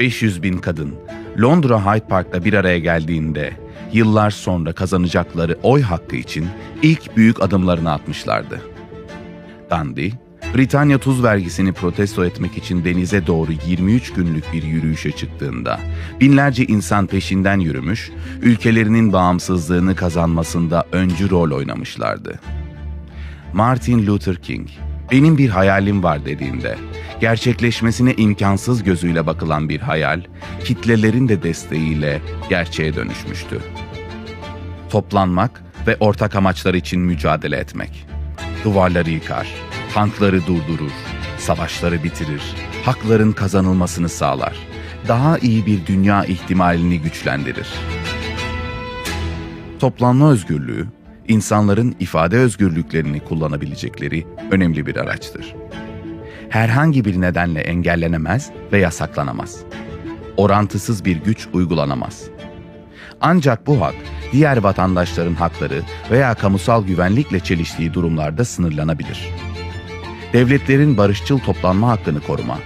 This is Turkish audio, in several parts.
500 bin kadın Londra Hyde Park'ta bir araya geldiğinde yıllar sonra kazanacakları oy hakkı için ilk büyük adımlarını atmışlardı. Gandhi, Britanya tuz vergisini protesto etmek için denize doğru 23 günlük bir yürüyüşe çıktığında binlerce insan peşinden yürümüş, ülkelerinin bağımsızlığını kazanmasında öncü rol oynamışlardı. Martin Luther King, benim bir hayalim var dediğinde, gerçekleşmesine imkansız gözüyle bakılan bir hayal, kitlelerin de desteğiyle gerçeğe dönüşmüştü. Toplanmak ve ortak amaçlar için mücadele etmek. Duvarları yıkar, tankları durdurur, savaşları bitirir, hakların kazanılmasını sağlar, daha iyi bir dünya ihtimalini güçlendirir. Toplanma özgürlüğü, insanların ifade özgürlüklerini kullanabilecekleri önemli bir araçtır. Herhangi bir nedenle engellenemez ve yasaklanamaz. Orantısız bir güç uygulanamaz. Ancak bu hak diğer vatandaşların hakları veya kamusal güvenlikle çeliştiği durumlarda sınırlanabilir. Devletlerin barışçıl toplanma hakkını koruma,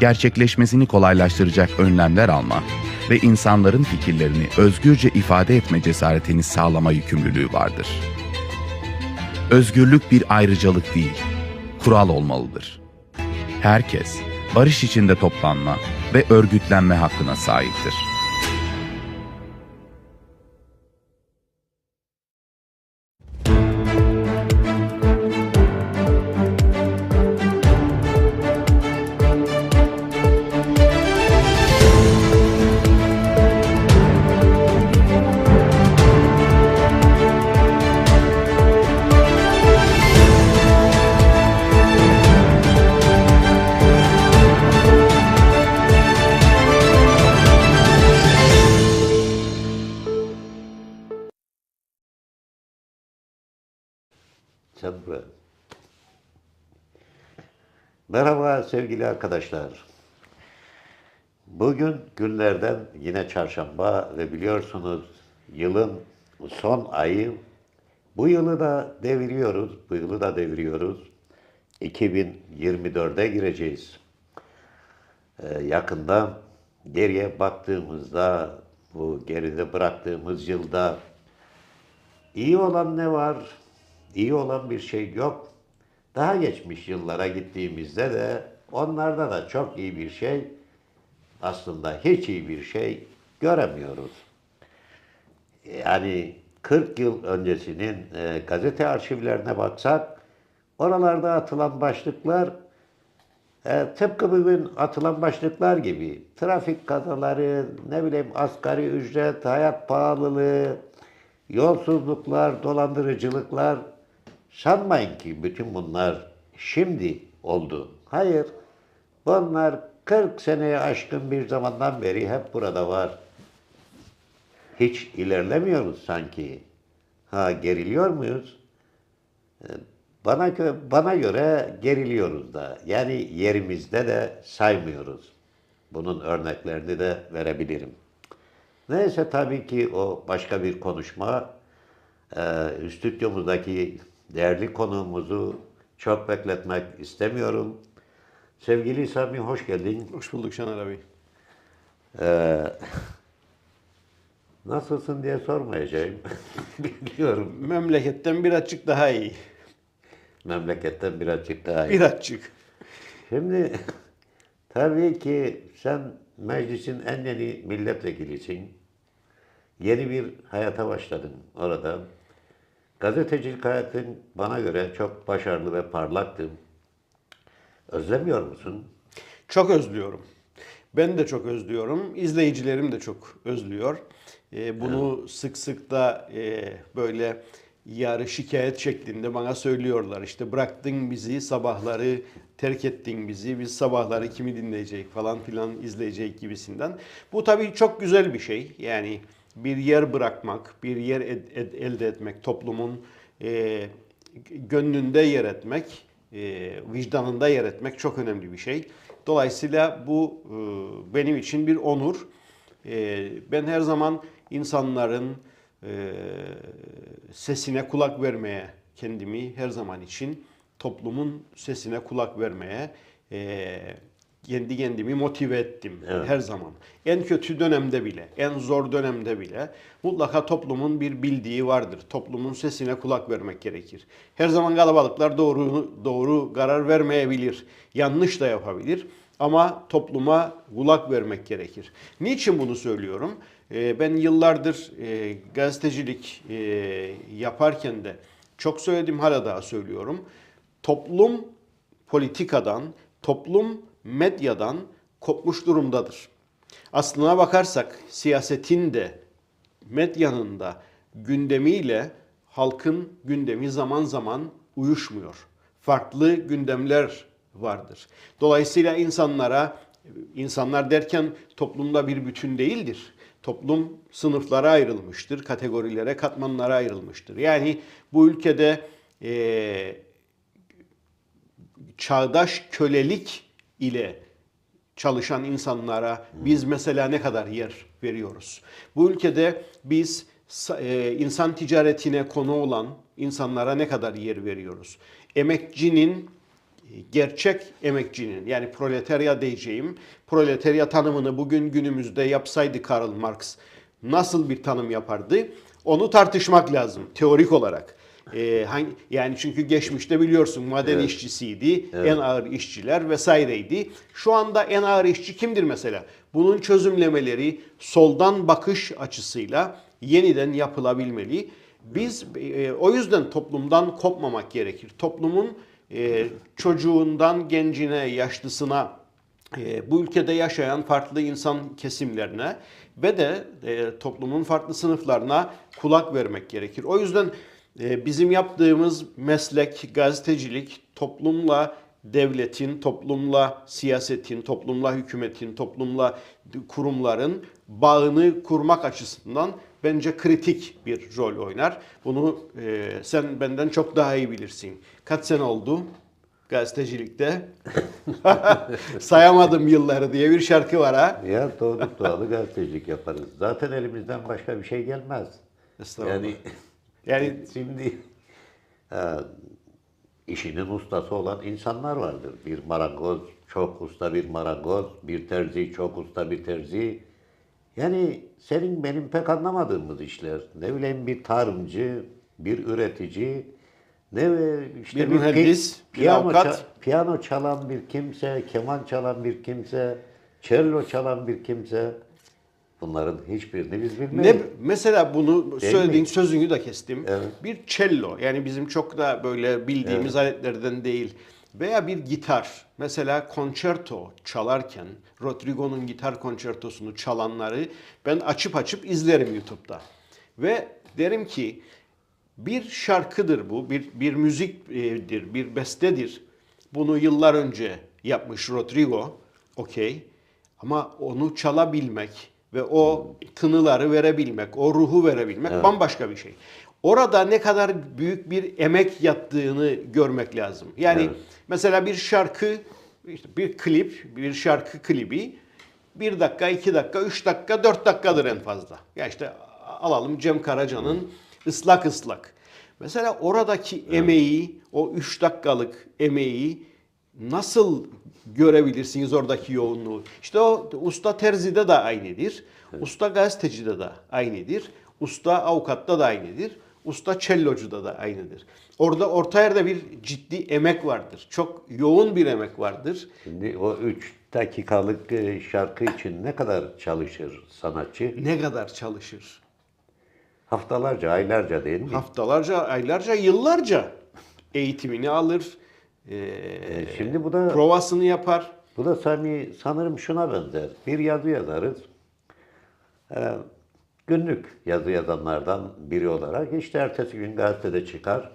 gerçekleşmesini kolaylaştıracak önlemler alma ve insanların fikirlerini özgürce ifade etme cesaretini sağlama yükümlülüğü vardır. Özgürlük bir ayrıcalık değil, kural olmalıdır. Herkes barış içinde toplanma ve örgütlenme hakkına sahiptir. Merhaba sevgili arkadaşlar. Bugün günlerden yine çarşamba ve biliyorsunuz yılın son ayı. Bu yılı da deviriyoruz, bu yılı da deviriyoruz. 2024'e gireceğiz. Ee, yakında geriye baktığımızda bu geride bıraktığımız yılda iyi olan ne var? İyi olan bir şey yok. Daha geçmiş yıllara gittiğimizde de onlarda da çok iyi bir şey aslında hiç iyi bir şey göremiyoruz. Yani 40 yıl öncesinin e, gazete arşivlerine baksak oralarda atılan başlıklar e, tıpkı bugün atılan başlıklar gibi trafik kazaları, ne bileyim asgari ücret, hayat pahalılığı, yolsuzluklar, dolandırıcılıklar sanmayın ki bütün bunlar şimdi oldu. Hayır, bunlar 40 seneye aşkın bir zamandan beri hep burada var. Hiç ilerlemiyoruz sanki. Ha geriliyor muyuz? Ee, Bana bana göre geriliyoruz da. Yani yerimizde de saymıyoruz. Bunun örneklerini de verebilirim. Neyse tabii ki o başka bir konuşma. Ee, stüdyomuzdaki değerli konuğumuzu çok bekletmek istemiyorum. Sevgili Sami hoş geldin. Hoş bulduk Şener abi. Ee, nasılsın diye sormayacağım. Biliyorum. Memleketten birazcık daha iyi. Memleketten birazcık daha iyi. Birazcık. Şimdi tabii ki sen meclisin en yeni milletvekilisin. Yeni bir hayata başladın orada. Gazetecilik hayatın bana göre çok başarılı ve parlaktı. Özlemiyor musun? Çok özlüyorum. Ben de çok özlüyorum. İzleyicilerim de çok özlüyor. Ee, bunu sık sık da e, böyle yarı şikayet şeklinde bana söylüyorlar. İşte bıraktın bizi sabahları terk ettin bizi. Biz sabahları kimi dinleyecek falan filan izleyecek gibisinden. Bu tabii çok güzel bir şey. Yani bir yer bırakmak, bir yer ed- ed- elde etmek, toplumun e, gönlünde yer etmek, e, vicdanında yer etmek çok önemli bir şey. Dolayısıyla bu e, benim için bir onur. E, ben her zaman insanların e, sesine kulak vermeye kendimi her zaman için toplumun sesine kulak vermeye e, kendi kendimi motive ettim Evet. her zaman. En kötü dönemde bile, en zor dönemde bile mutlaka toplumun bir bildiği vardır. Toplumun sesine kulak vermek gerekir. Her zaman kalabalıklar doğru doğru karar vermeyebilir. Yanlış da yapabilir. Ama topluma kulak vermek gerekir. Niçin bunu söylüyorum? Ee, ben yıllardır e, gazetecilik e, yaparken de çok söyledim hala daha söylüyorum. Toplum politikadan, toplum medyadan kopmuş durumdadır. Aslına bakarsak siyasetin de medyanın da gündemiyle halkın gündemi zaman zaman uyuşmuyor. Farklı gündemler vardır. Dolayısıyla insanlara insanlar derken toplumda bir bütün değildir. Toplum sınıflara ayrılmıştır, kategorilere, katmanlara ayrılmıştır. Yani bu ülkede eee çağdaş kölelik ile çalışan insanlara biz mesela ne kadar yer veriyoruz? Bu ülkede biz e, insan ticaretine konu olan insanlara ne kadar yer veriyoruz? Emekçinin e, gerçek emekçinin yani proletarya diyeceğim proletarya tanımını bugün günümüzde yapsaydı Karl Marx nasıl bir tanım yapardı? Onu tartışmak lazım teorik olarak. Ee, hangi, yani çünkü geçmişte biliyorsun maden Evet. işçisiydi, en ağır işçiler vesaireydi. Şu anda en ağır işçi kimdir mesela? Bunun çözümlemeleri soldan bakış açısıyla yeniden yapılabilmeli. Biz e, o yüzden toplumdan kopmamak gerekir. Toplumun e, çocuğundan gencine, yaşlısına, e, bu ülkede yaşayan farklı insan kesimlerine ve de e, toplumun farklı sınıflarına kulak vermek gerekir. O yüzden e, bizim yaptığımız meslek, gazetecilik toplumla devletin, toplumla siyasetin, toplumla hükümetin, toplumla kurumların bağını kurmak açısından bence kritik bir rol oynar. Bunu e, sen benden çok daha iyi bilirsin. Kaç sene oldu gazetecilikte? Sayamadım yılları diye bir şarkı var ha. Ya doğduk doğalı gazetecilik yaparız. Zaten elimizden başka bir şey gelmez. Estağfurullah. Yani Yani şimdi ha, işinin ustası olan insanlar vardır. Bir marangoz çok usta bir marangoz, bir terzi çok usta bir terzi. Yani senin benim pek anlamadığımız işler. Ne bileyim bir tarımcı, bir üretici, ne işte Bir mühendis, pi- bir piyano, avukat. piyano çalan bir kimse, keman çalan bir kimse, cello çalan bir kimse. Bunların hiçbirini biz bilmeyiz. ne mesela bunu Değil söylediğin mi? sözünü de kestim. Evet. Bir cello yani bizim çok da böyle bildiğimiz aletlerden değil veya bir gitar. Mesela concerto çalarken Rodrigo'nun gitar konçertosunu çalanları ben açıp açıp izlerim YouTube'da. Ve derim ki bir şarkıdır bu, bir, bir müziktir, bir bestedir. Bunu yıllar önce yapmış Rodrigo, okey. Ama onu çalabilmek ve o tınıları verebilmek, o ruhu verebilmek bambaşka bir şey. Orada ne kadar büyük bir emek yattığını görmek lazım. Yani Evet. mesela bir şarkı, işte bir klip, bir şarkı klibi bir dakika, iki dakika, üç dakika, dört dakikadır en fazla. Ya işte alalım Cem Karaca'nın ıslak ıslak. Mesela oradaki emeği, o üç dakikalık emeği nasıl görebilirsiniz oradaki yoğunluğu? İşte o usta terzide de aynıdır. Usta gazetecide de aynıdır. Usta avukatta da aynıdır. Usta cellocuda da aynıdır. Orada orta yerde bir ciddi emek vardır. Çok yoğun bir emek vardır. Şimdi o üç dakikalık e, şarkı için ne kadar çalışır sanatçı? Ne kadar çalışır? Haftalarca, aylarca değil mi? Haftalarca, aylarca, yıllarca eğitimini alır. Eee, E, Şimdi bu da provasını yapar. bu da sani, sanırım şuna benzer. Bir yazı yazarız. E, günlük yazı yazanlardan biri olarak işte ertesi gün gazetede çıkar.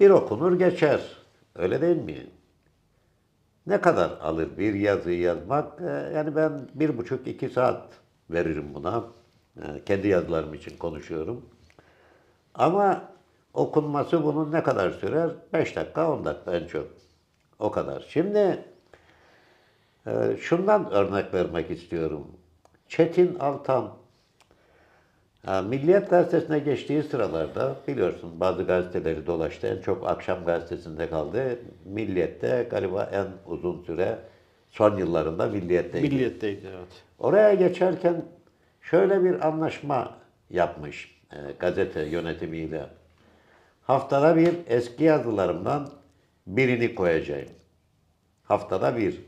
Bir okunur geçer. Öyle değil mi? Ne kadar alır bir yazıyı yazmak? E, yani ben bir buçuk iki saat veririm buna. E, kendi yazılarım için konuşuyorum. Ama okunması bunun ne kadar sürer? 5 dakika, 10 dakika en çok. O kadar. Şimdi e, şundan örnek vermek istiyorum. Çetin Altan Ha, Milliyet gazetesine geçtiği sıralarda biliyorsun bazı gazeteleri dolaştı. En çok akşam gazetesinde kaldı. Milliyet'te galiba en uzun süre son yıllarında Milliyet'teydi. Milliyetteydi evet. Oraya geçerken şöyle bir anlaşma yapmış e, gazete yönetimiyle. Haftada bir eski yazılarımdan birini koyacağım. Haftada bir.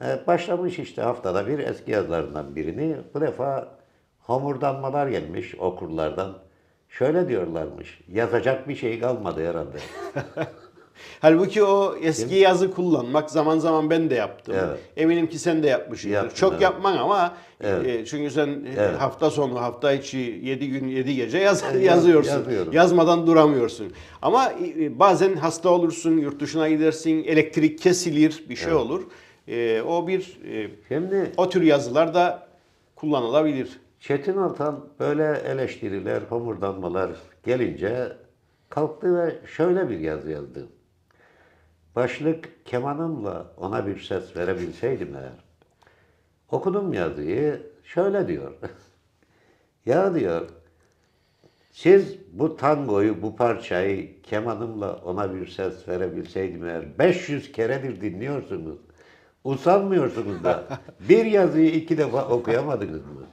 E, başlamış işte haftada bir eski yazılarından birini. Bu defa homurdanmalar gelmiş okurlardan. Şöyle diyorlarmış. Yazacak bir şey kalmadı herhalde. Halbuki o eski yazı kullanmak zaman zaman ben de yaptım. Evet. Eminim ki sen de yapmışsındır. Yaptım, Çok evet. yapman ama Evet. e, çünkü sen e, Evet. hafta sonu, hafta içi 7 gün 7 gece yaz, Evet, yazıyorsun. yazıyorum. Yazmadan duramıyorsun. Ama e, bazen hasta olursun, yurt dışına gidersin, elektrik kesilir, bir şey olur. E, o bir e, Şimdi o tür yazılar da kullanılabilir. Çetin Altan böyle eleştiriler, homurdanmalar gelince kalktı ve şöyle bir yazı yazdı. Başlık kemanımla ona bir ses verebilseydim eğer. Okudum yazıyı, şöyle diyor. ya diyor, siz bu tangoyu, bu parçayı kemanımla ona bir ses verebilseydim eğer 500 keredir dinliyorsunuz. Usanmıyorsunuz da bir yazıyı iki defa okuyamadınız mı?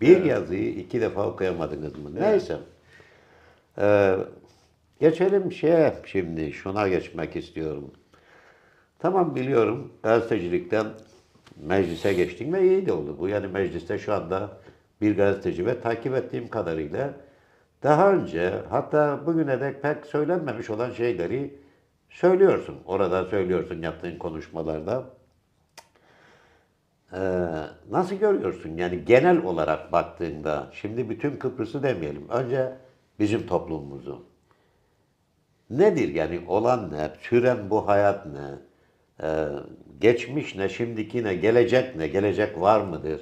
Bir yazıyı iki defa okuyamadınız mı? Neyse. Ee, geçelim şeye şimdi şuna geçmek istiyorum. Tamam biliyorum gazetecilikten meclise geçtin ve iyi de oldu bu. Yani mecliste şu anda bir gazeteci ve takip ettiğim kadarıyla daha önce hatta bugüne dek pek söylenmemiş olan şeyleri söylüyorsun. Orada söylüyorsun yaptığın konuşmalarda. Ee, nasıl görüyorsun? Yani genel olarak baktığında, şimdi bütün Kıbrıs'ı demeyelim. Önce bizim toplumumuzu. Nedir yani olan ne? Süren bu hayat ne? Ee, geçmiş ne? Şimdiki ne? Gelecek ne? Gelecek var mıdır?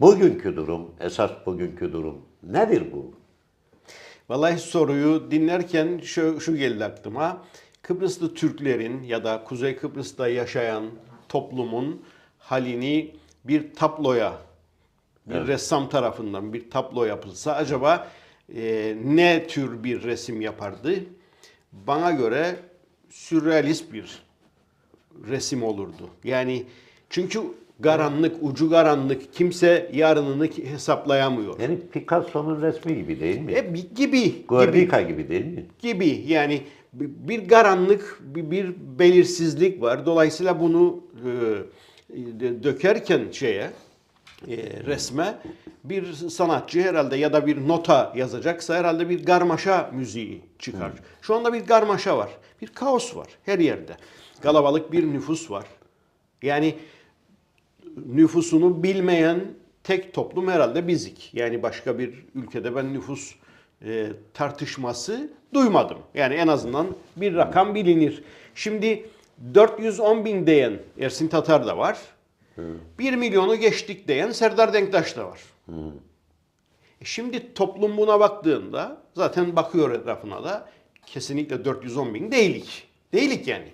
Bugünkü durum, esas bugünkü durum nedir bu? Vallahi soruyu dinlerken şu, şu geldi aklıma. Kıbrıslı Türklerin ya da Kuzey Kıbrıs'ta yaşayan toplumun halini bir tabloya, bir ressam tarafından bir tablo yapılsa acaba e, ne tür bir resim yapardı? Bana göre sürrealist bir resim olurdu. Yani çünkü karanlık, ucu karanlık, kimse yarınını hesaplayamıyor. Yani Picasso'nun resmi gibi değil mi? E, bi- gibi, gibi Guernica gibi değil mi? gibi yani bi- bir karanlık, bir, belirsizlik var. Dolayısıyla bunu e, dökerken şeye, e, resme bir sanatçı herhalde ya da bir nota yazacaksa herhalde bir garmaşa müziği çıkar. Şu anda bir garmaşa var. Bir kaos var her yerde. Kalabalık bir nüfus var. Yani nüfusunu bilmeyen tek toplum herhalde bizik. Yani başka bir ülkede ben nüfus e, tartışması duymadım. Yani en azından bir rakam bilinir. Şimdi 410 bin diyen Ersin Tatar da var. 1 milyonu geçtik diyen Serdar Denktaş da var. E Şimdi toplum buna baktığında zaten bakıyor etrafına da kesinlikle 410 bin değilik. Değilik yani.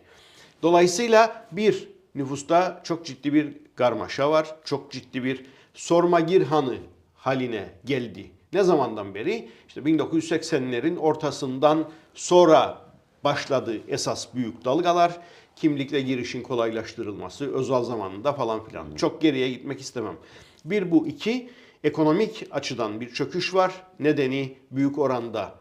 Dolayısıyla bir nüfusta çok ciddi bir karmaşa var. Çok ciddi bir sorma girhanı haline geldi. Ne zamandan beri? İşte 1980'lerin ortasından sonra başladı esas büyük dalgalar. Kimlikle girişin kolaylaştırılması, özel zamanında falan filan. Çok geriye gitmek istemem. Bir bu, iki ekonomik açıdan bir çöküş var. Nedeni büyük oranda